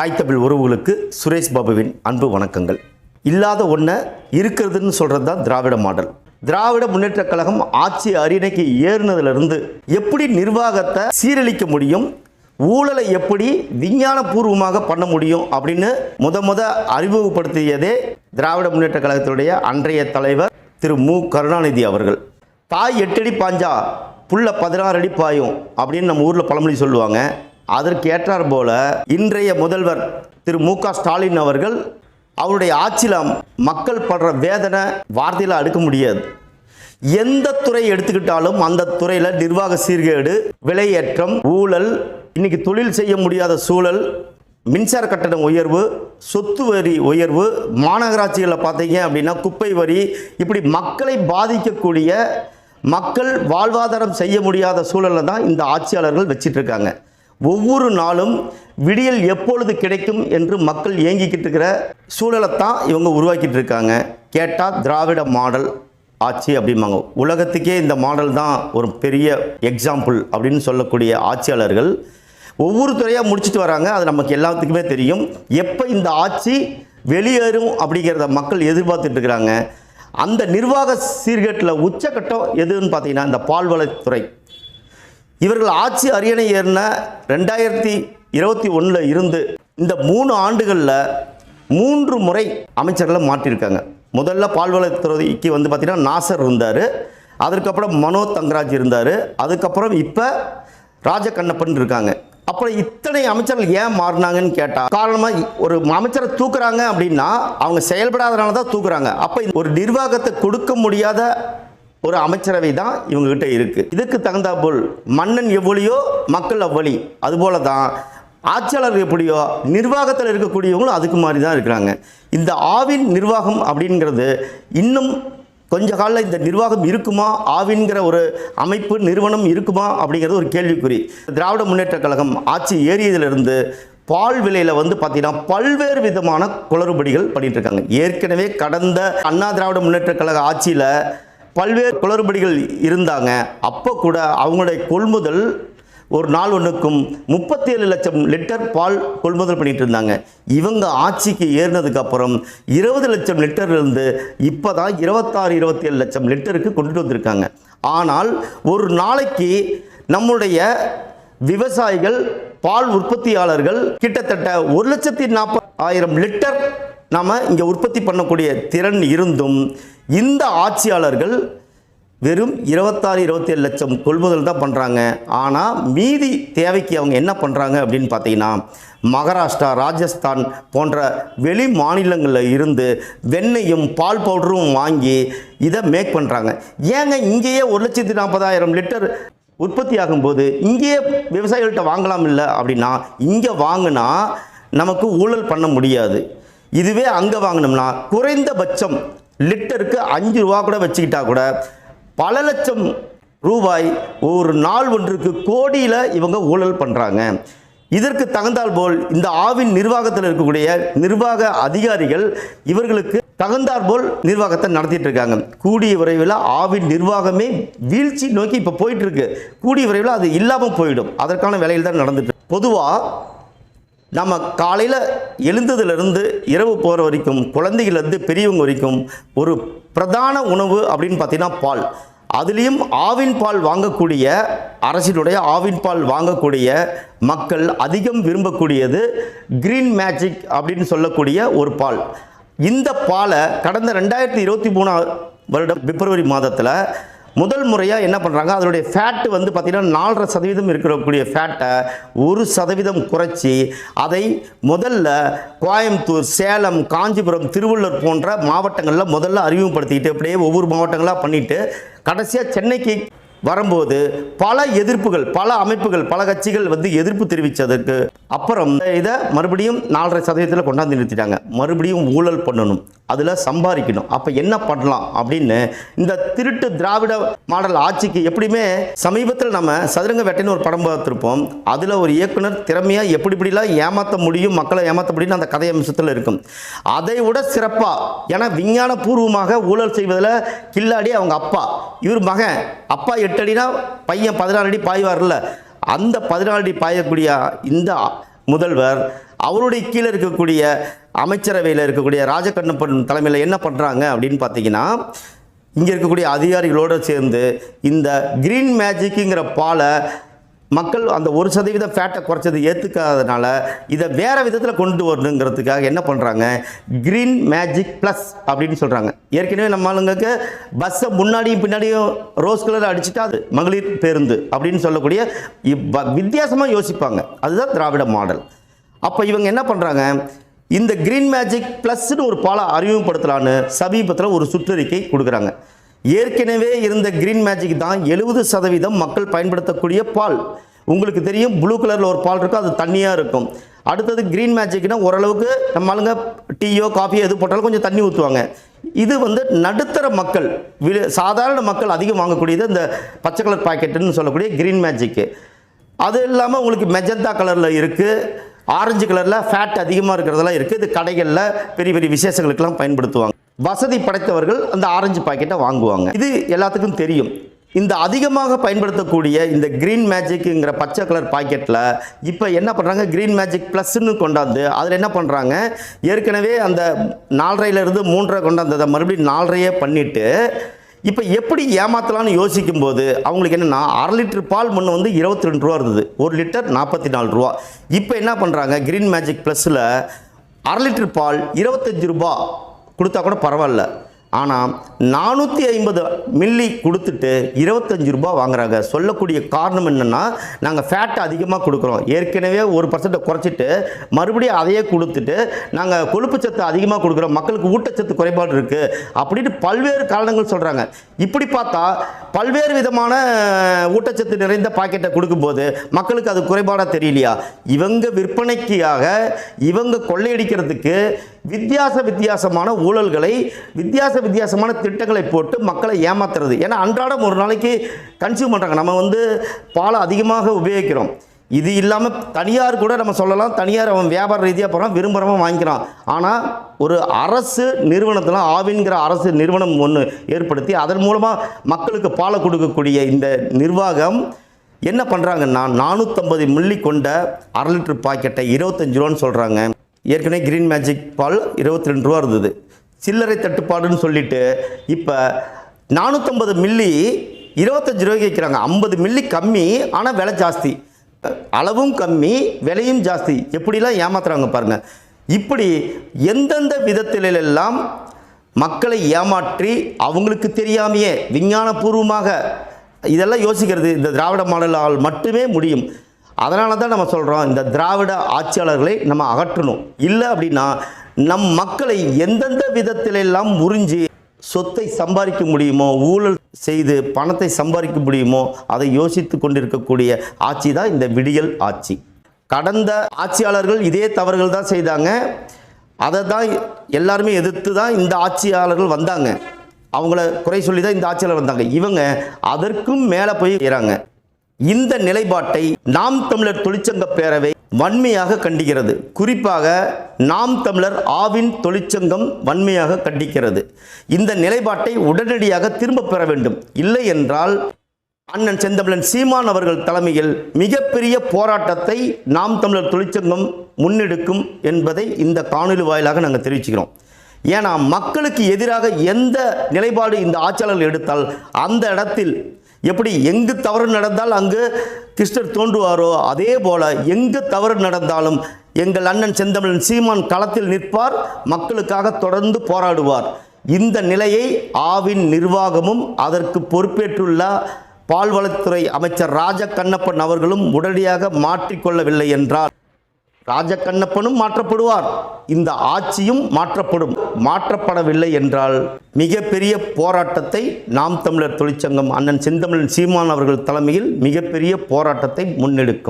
தாய் தமிழ் உறவுகளுக்கு சுரேஷ் பாபுவின் அன்பு வணக்கங்கள். இல்லாத ஒன்றை இருக்கிறதுன்னு சொல்கிறது தான் திராவிட மாடல். திராவிட முன்னேற்ற கழகம் ஆட்சி அரியணைக்கு ஏறினதுலேருந்து எப்படி நிர்வாகத்தை சீரழிக்க முடியும்? ஊழலை எப்படி விஞ்ஞானபூர்வமாக பண்ண முடியும்? அப்படின்னு முத முத அறிமுகப்படுத்தியதே திராவிட முன்னேற்ற கழகத்தினுடைய அன்றைய தலைவர் திரு மு. கருணாநிதி அவர்கள். தாய் எட்டடி பாஞ்சா புள்ள பதினாறு அடி பாயும் அப்படின்னு நம்ம ஊரில் பழமொழி சொல்லுவாங்க. அதற்கு ஏற்றார் போல இன்றைய முதல்வர் திரு மு க ஸ்டாலின் அவர்கள் அவருடைய ஆட்சியில் மக்கள் படுற வேதனை வார்த்தையில் அடுக்க முடியாது. எந்த துறை எடுத்துக்கிட்டாலும் அந்த துறையில் நிர்வாக சீர்கேடு விலையேற்றம் ஊழல் இன்னைக்கு தொழில் செய்ய முடியாத சூழல் மின்சார கட்டண உயர்வு சொத்து வரி உயர்வு மாநகராட்சிகளில் பார்த்தீங்க அப்படின்னா குப்பை வரி இப்படி மக்களை பாதிக்கக்கூடிய மக்கள் வாழ்வாதாரம் செய்ய முடியாத சூழலில் தான் இந்த ஆட்சியாளர்கள் வச்சிட்ருக்காங்க இருக்காங்க. ஒவ்வொரு நாளும் விடியல் எப்பொழுது கிடைக்கும் என்று மக்கள் ஏங்கிக்கிட்டு இருக்கிற சூழலை தான் இவங்க உருவாக்கிட்டு இருக்காங்க. கேட்டால் திராவிட மாடல் ஆட்சி அப்படிம்பாங்க. உலகத்துக்கே இந்த மாடல் தான் ஒரு பெரிய எக்ஸாம்பிள் அப்படின்னு சொல்லக்கூடிய ஆட்சியாளர்கள் ஒவ்வொரு துறையாக முடிச்சுட்டு வராங்க. அது நமக்கு எல்லாத்துக்குமே தெரியும். எப்போ இந்த ஆட்சி வெளியேறும் அப்படிங்கிறத மக்கள் எதிர்பார்த்துட்டு இருக்கிறாங்க. அந்த நிர்வாக சீர்கேட்டில் உச்சக்கட்டம் எதுன்னு பார்த்தீங்கன்னா இந்த பால்வளத்துறை. இவர்கள் ஆட்சி அரியணை ஏறின ரெண்டாயிரத்தி இருபத்தி ஒன்றில் இருந்து இந்த மூணு ஆண்டுகளில் மூன்று முறை அமைச்சர்களை மாற்றியிருக்காங்க. முதல்ல பால்வளத்துறைக்கு வந்து பார்த்திங்கன்னா நாசர் இருந்தார். அதற்கப்புறம் மனோ தங்கராஜ் இருந்தார். அதுக்கப்புறம் இப்போ ராஜகண்ணப்பன் இருக்காங்க. அப்புறம் இத்தனை அமைச்சர்கள் ஏன் மாறினாங்கன்னு கேட்டால் காரணமாக ஒரு அமைச்சரை தூக்குறாங்க அப்படின்னா அவங்க செயல்படாதனால தான் தூக்குறாங்க. அப்போ ஒரு நிர்வாகத்தை கொடுக்க முடியாத ஒரு அமைச்சரவை தான் இவங்ககிட்ட இருக்குது இதுக்கு தகுந்தா போல் மன்னன் எவ்வளியோ மக்கள் அவ்வளி. அதுபோல தான் ஆட்சியாளர் எப்படியோ நிர்வாகத்தில் இருக்கக்கூடியவங்களும் அதுக்கு மாதிரி தான் இருக்கிறாங்க. இந்த ஆவின் நிர்வாகம் அப்படிங்கிறது இன்னும் கொஞ்ச காலில் இந்த நிர்வாகம் இருக்குமா ஆவின்கிற ஒரு அமைப்பு நிறுவனம் இருக்குமா அப்படிங்கிறது ஒரு கேள்விக்குறி. திராவிட முன்னேற்ற கழகம் ஆட்சி ஏறியதிலிருந்து பால் விலையில் வந்து பார்த்தீங்கன்னா பல்வேறு விதமான குளறுபடிகள் பண்ணிட்டு இருக்காங்க. ஏற்கனவே கடந்த அண்ணா திராவிட முன்னேற்றக் கழக ஆட்சியில் பல்வேறு குளறுபடிகள் இருந்தாங்க. அப்போ கூட அவங்களுடைய கொள்முதல் ஒரு நாள் ஒன்றுக்கும் முப்பத்தி ஏழு லட்சம் லிட்டர் பால் கொள்முதல் பண்ணிட்டு இருந்தாங்க. இவங்க ஆட்சிக்கு ஏறினதுக்கப்புறம் இருபது லட்சம் லிட்டர்லேருந்து இப்போ தான் இருபத்தாறு இருபத்தி ஏழு லட்சம் லிட்டருக்கு கொண்டுட்டு வந்திருக்காங்க. ஆனால் ஒரு நாளைக்கு நம்முடைய விவசாயிகள் பால் உற்பத்தியாளர்கள் கிட்டத்தட்ட ஒரு லட்சத்தி நாற்பது ஆயிரம் லிட்டர் நாம் இங்கே உற்பத்தி பண்ணக்கூடிய திறன் இருந்தும் இந்த ஆட்சியாளர்கள் வெறும் இருபத்தாறு இருபத்தேழு லட்சம் கொள்முதல் தான் பண்ணுறாங்க ஆனால் மீதி தேவைக்கு அவங்க என்ன பண்ணுறாங்க அப்படின்னு பார்த்தீங்கன்னா மகாராஷ்டிரா ராஜஸ்தான் போன்ற வெளி மாநிலங்களில் இருந்து வெண்ணையும் பால் பவுடரும் வாங்கி இதை மேக் பண்ணுறாங்க ஏங்க இங்கேயே ஒரு லட்சத்தி நாற்பதாயிரம் லிட்டர் உற்பத்தி ஆகும்போது இங்கேயே விவசாயிகள்கிட்ட வாங்கலாம் இல்லை அப்படின்னா இங்கே வாங்கினா நமக்கு ஊழல் பண்ண முடியாது. இதுவே அங்கே வாங்கினோம்னா குறைந்தபட்சம் லிட்டருக்கு அஞ்சு ரூபா கூட வச்சுக்கிட்டா கூட பல லட்சம் ரூபாய் ஒரு நாள் ஒன்றுக்கு கோடியில் இவங்க ஊழல் பண்ணுறாங்க இதற்கு தகுந்தால் போல் இந்த ஆவின் நிர்வாகத்தில் இருக்கக்கூடிய நிர்வாக அதிகாரிகள் இவர்களுக்கு தகுந்தார் போல் நிர்வாகத்தை நடத்திட்டு இருக்காங்க. கூடிய விரைவில் ஆவின் நிர்வாகமே வீழ்ச்சி நோக்கி இப்போ போயிட்டு இருக்கு. கூடிய விரைவில் அது இல்லாமல் போயிடும். அதற்கான வேலையில் தான் நடந்துட்டு பொதுவாக நம்ம காலையில் எழுந்ததுலேருந்து இரவு போகிற வரைக்கும் குழந்தைகள்லேருந்து பெரியவங்க வரைக்கும் ஒரு பிரதான உணவு அப்படின்னு பார்த்தீங்கன்னா பால். அதுலேயும் ஆவின் பால் வாங்கக்கூடிய அரசினுடைய ஆவின் பால் வாங்கக்கூடிய மக்கள் அதிகம் விரும்பக்கூடியது கிரீன் மேஜிக் அப்படின்னு சொல்லக்கூடிய ஒரு பால். இந்த பாலை கடந்த ரெண்டாயிரத்தி இருபத்தி மூணாம் வருடம் பிப்ரவரி மாதத்தில் முதல் முறையாக என்ன பண்ணுறாங்க அதனுடைய ஃபேட்டு வந்து பார்த்திங்கன்னா நாலரை சதவீதம் இருக்கக்கூடிய ஃபேட்டை ஒரு சதவீதம் குறைச்சி அதை முதல்ல கோயம்புத்தூர் சேலம் காஞ்சிபுரம் திருவள்ளூர் போன்ற மாவட்டங்களில் முதல்ல அறிமுகப்படுத்திக்கிட்டு அப்படியே ஒவ்வொரு மாவட்டங்களாக பண்ணிவிட்டு கடைசியாக சென்னைக்கு வரும்போது பல எதிர்ப்புகள் பல அமைப்புகள் பல கட்சிகள் வந்து எதிர்ப்பு தெரிவித்ததற்கு அப்புறம் இதை மறுபடியும் நாலரை சதவீதத்தில் கொண்டாந்து நிறுத்திட்டாங்க. மறுபடியும் ஊழல் பண்ணணும். அதில் சம்பாதிக்கணும். அப்போ என்ன பண்ணலாம் அப்படின்னு இந்த திருட்டு திராவிட மாடல் ஆட்சிக்கு எப்படியுமே சமீபத்தில் நம்ம சதுரங்க வேட்டைன்னு ஒரு படம் பார்த்துருப்போம். அதில் ஒரு இயக்குனர் திறமையாக எப்படி இப்படிலாம் ஏமாற்ற முடியும் மக்களை ஏமாற்ற முடியும்னு அந்த கதை அம்சத்தில் இருக்கும். அதை விட சிறப்பாக ஏன்னா விஞ்ஞான பூர்வமாக ஊழல் செய்வதில் கில்லாடி அவங்க அப்பா. இவர் மகன். அப்பா எட்டு அடினா பையன் பதினாறு அடி பாய்வார்ல. அந்த பதினாலு அடி பாயக்கூடிய இந்த முதல்வர் அவருடைய கீழே இருக்கக்கூடிய அமைச்சரவையில் இருக்கக்கூடிய ராஜகண்ணப்பன் தலைமையில் என்ன பண்ணுறாங்க அப்படின்னு பார்த்தீங்கன்னா இங்கே இருக்கக்கூடிய அதிகாரிகளோடு சேர்ந்து இந்த கிரீன் மேஜிக்குங்கிற பாலை மக்கள் அந்த ஒரு சதவீதம் ஃபேட்டை குறைச்சது ஏற்றுக்காதனால இதை வேறு விதத்தில் கொண்டு வரணுங்கிறதுக்காக என்ன பண்ணுறாங்க க்ரீன் மேஜிக் ப்ளஸ் அப்படின்னு சொல்கிறாங்க ஏற்கனவே நம்ம ஆளுங்களுக்கு பஸ்ஸை முன்னாடியும் பின்னாடியும் ரோஸ் கலர் அடிச்சுட்டா அது மகளிர் பேருந்து அப்படின்னு சொல்லக்கூடிய வித்தியாசமாக யோசிப்பாங்க. அதுதான் திராவிட மாடல். அப்போ இவங்க என்ன பண்ணுறாங்க இந்த க்ரீன் மேஜிக் ப்ளஸ்னு ஒரு பாலை அறிமுகப்படுத்தலான்னு சமீபத்தில் ஒரு சுற்றறிக்கை கொடுக்குறாங்க. ஏற்கனவே இருந்த க்ரீன் மேஜிக் தான் எழுபது சதவீதம் மக்கள் பயன்படுத்தக்கூடிய பால். உங்களுக்கு தெரியும் ப்ளூ கலரில் ஒரு பால் இருக்கும் அது தண்ணியாக இருக்கும். அடுத்தது க்ரீன் மேஜிக்னா ஓரளவுக்கு நம்ம ஆளுங்க டீயோ காஃபியோ எது போட்டாலும் கொஞ்சம் தண்ணி ஊற்றுவாங்க இது வந்து நடுத்தர மக்கள் வி- சாதாரண மக்கள் அதிகம் வாங்கக்கூடியது இந்த பச்சை கலர் பாக்கெட்டுன்னு சொல்லக்கூடிய க்ரீன் மேஜிக்கு அது இல்லாமல் உங்களுக்கு மெஜந்தா கலரில் இருக்குது ஆரஞ்சு கலரில் ஃபேட் அதிகமாக இருக்கிறதெல்லாம் இருக்குது இது கடைகளில் பெரிய பெரிய விசேஷங்களுக்கெல்லாம் பயன்படுத்துவாங்க. வசதி படைத்தவர்கள் அந்த ஆரஞ்சு பாக்கெட்டை வாங்குவாங்க. இது எல்லாத்துக்கும் தெரியும். இந்த அதிகமாக பயன்படுத்தக்கூடிய இந்த க்ரீன் மேஜிக்குங்கிற பச்சை கலர் பாக்கெட்டில் இப்போ என்ன பண்ணுறாங்க க்ரீன் மேஜிக் ப்ளஸ்ன்னு கொண்டாந்து அதில் என்ன பண்ணுறாங்க ஏற்கனவே அந்த நாலரையிலேருந்து மூன்றரை கொண்டாந்ததை மறுபடியும் நாலரையே பண்ணிவிட்டு இப்போ எப்படி ஏமாத்தலாம்னு யோசிக்கும்போது அவங்களுக்கு என்னென்னா அரை லிட்டர் பால் முன்ன வந்து இருபத்தி ரெண்டு ரூபா இருந்தது. ஒரு லிட்டர் நாற்பத்தி நாலு ரூபா. இப்போ என்ன பண்ணுறாங்க க்ரீன் மேஜிக் ப்ளஸில் அரை லிட்டர் பால் இருபத்தஞ்சி ரூபா கொடுத்தா கூட பரவாயில்ல. ஆனால் நானூற்றி ஐம்பது மில்லி கொடுத்துட்டு இருபத்தஞ்சி ரூபாய் வாங்குறாங்க. சொல்லக்கூடிய காரணம் என்னென்னா நாங்கள் ஃபேட்டை அதிகமாக கொடுக்குறோம். ஏற்கனவே ஒரு பர்சன்ட்டை குறைச்சிட்டு மறுபடியும் அதையே கொடுத்துட்டு நாங்கள் கொழுப்புச்சத்து அதிகமாக கொடுக்குறோம். மக்களுக்கு ஊட்டச்சத்து குறைபாடு இருக்குது அப்படின்ட்டு பல்வேறு காரணங்கள் சொல்கிறாங்க இப்படி பார்த்தா பல்வேறு விதமான ஊட்டச்சத்து நிறைந்த பாக்கெட்டை கொடுக்கும்போது மக்களுக்கு அது குறைபாடாக தெரியலையா? இவங்க விற்பனைக்காக இவங்க கொள்ளையடிக்கிறதுக்கு வித்தியாச வித்தியாசமான ஊழல்களை வித்தியாச வித்தியாசமான திட்டங்களை போட்டு மக்களை ஏமாத்துறது. ஏன்னா அன்றாடம் ஒரு நாளைக்கு கன்சியூம் பண்ணுறாங்க நம்ம வந்து பாலை அதிகமாக உபயோகிக்கிறோம். இது இல்லாமல் தனியார் கூட நம்ம சொல்லலாம். தனியார் அவன் வியாபார ரீதியாக போகிறான் விரும்புகிறவன் வாங்கிக்கிறான். ஆனால் ஒரு அரசு நிறுவனத்தில் ஆவின்கிற அரசு நிறுவனம் ஒன்று ஏற்படுத்தி அதன் மூலமாக மக்களுக்கு பாலை கொடுக்கக்கூடிய இந்த நிர்வாகம் என்ன பண்ணுறாங்கன்னா நானூற்றம்பது மில்லி கொண்ட அரை லிட்டர் பாக்கெட்டை இருபத்தஞ்சு ரூபான்னு சொல்கிறாங்க ஏற்கனவே க்ரீன் மேஜிக் பால் இருபத்தி ரெண்டு ரூபா இருந்தது. சில்லறை தட்டுப்பாடுன்னு சொல்லிட்டு இப்போ நானூற்றம்பது மில்லி இருபத்தஞ்சு ரூபாய்க்கு விற்கிறாங்க. ஐம்பது மில்லி கம்மி ஆனால் விலை ஜாஸ்தி. அளவும் கம்மி விலையும் ஜாஸ்தி. எப்படிலாம் ஏமாத்துறாங்க பாருங்கள் இப்படி எந்தெந்த விதத்திலெல்லாம் மக்களை ஏமாற்றி அவங்களுக்கு தெரியாமையே விஞ்ஞானபூர்வமாக இதெல்லாம் யோசிக்கிறது. இந்த திராவிட மாடலால் மட்டுமே முடியும். அதனால தான் நம்ம சொல்கிறோம் இந்த திராவிட ஆட்சியாளர்களை நம்ம அகற்றணும். இல்லை அப்படின்னா நம் மக்களை எந்தெந்த விதத்திலெல்லாம் உறிஞ்சி சொத்தை சம்பாதிக்க முடியுமோ ஊழல் செய்து பணத்தை சம்பாதிக்க முடியுமோ அதை யோசித்து கொண்டிருக்கக்கூடிய ஆட்சி தான் இந்த விடியல் ஆட்சி. கடந்த ஆட்சியாளர்கள் இதே தவறுகள் தான் செய்தாங்க. அதை தான் எல்லாருமே எதிர்த்து தான் இந்த ஆட்சியாளர்கள் வந்தாங்க. அவங்கள குறை சொல்லி தான் இந்த ஆட்சியாளர் வந்தாங்க. இவங்க அதற்கும் மேலே போய் செய்கிறாங்க இந்த நிலைப்பாட்டை நாம் தமிழர் தொழிற்சங்க பேரவை வன்மையாக கண்டிக்கிறது. குறிப்பாக நாம் தமிழர் ஆவின் தொழிற்சங்கம் வன்மையாக கண்டிக்கிறது. இந்த நிலைப்பாட்டை உடனடியாக திரும்பப் பெற வேண்டும். இல்லை என்றால் அண்ணன் செந்தமிழன் சீமான் அவர்கள் தலைமையில் மிகப்பெரிய போராட்டத்தை நாம் தமிழர் தொழிற்சங்கம் முன்னெடுக்கும் என்பதை இந்த காணொலி வாயிலாக நாங்கள் தெரிவிச்சுக்கிறோம். ஏன்னா மக்களுக்கு எதிராக எந்த நிலைப்பாடு இந்த ஆட்சியாளர்கள் எடுத்தால் அந்த இடத்தில் எப்படி எங்கு தவறு நடந்தால் அங்கு கிருஷ்ணர் தோன்றுவாரோ அதே போல எங்கு தவறு நடந்தாலும் எங்கள் அண்ணன் செந்தமிழன் சீமான் களத்தில் நிற்பார் மக்களுக்காக தொடர்ந்து போராடுவார். இந்த நிலையை ஆவின் நிர்வாகமும் அதற்கு பொறுப்பேற்றுள்ள பால்வளத்துறை அமைச்சர் ராஜ கண்ணப்பன் அவர்களும் உடனடியாக மாற்றிக்கொள்ளவில்லை என்றார். ராஜக்கண்ணப்பனும் மாற்றப்படுவார். இந்த ஆட்சியும் மாற்றப்படும். மாற்றப்படவில்லை என்றால் மிகப்பெரிய போராட்டத்தை நாம் தமிழர் தொழிற்சங்கம் அண்ணன் செந்தமிழன் சீமான் அவர்கள் தலைமையில் மிகப்பெரிய போராட்டத்தை முன்னெடுக்கும்.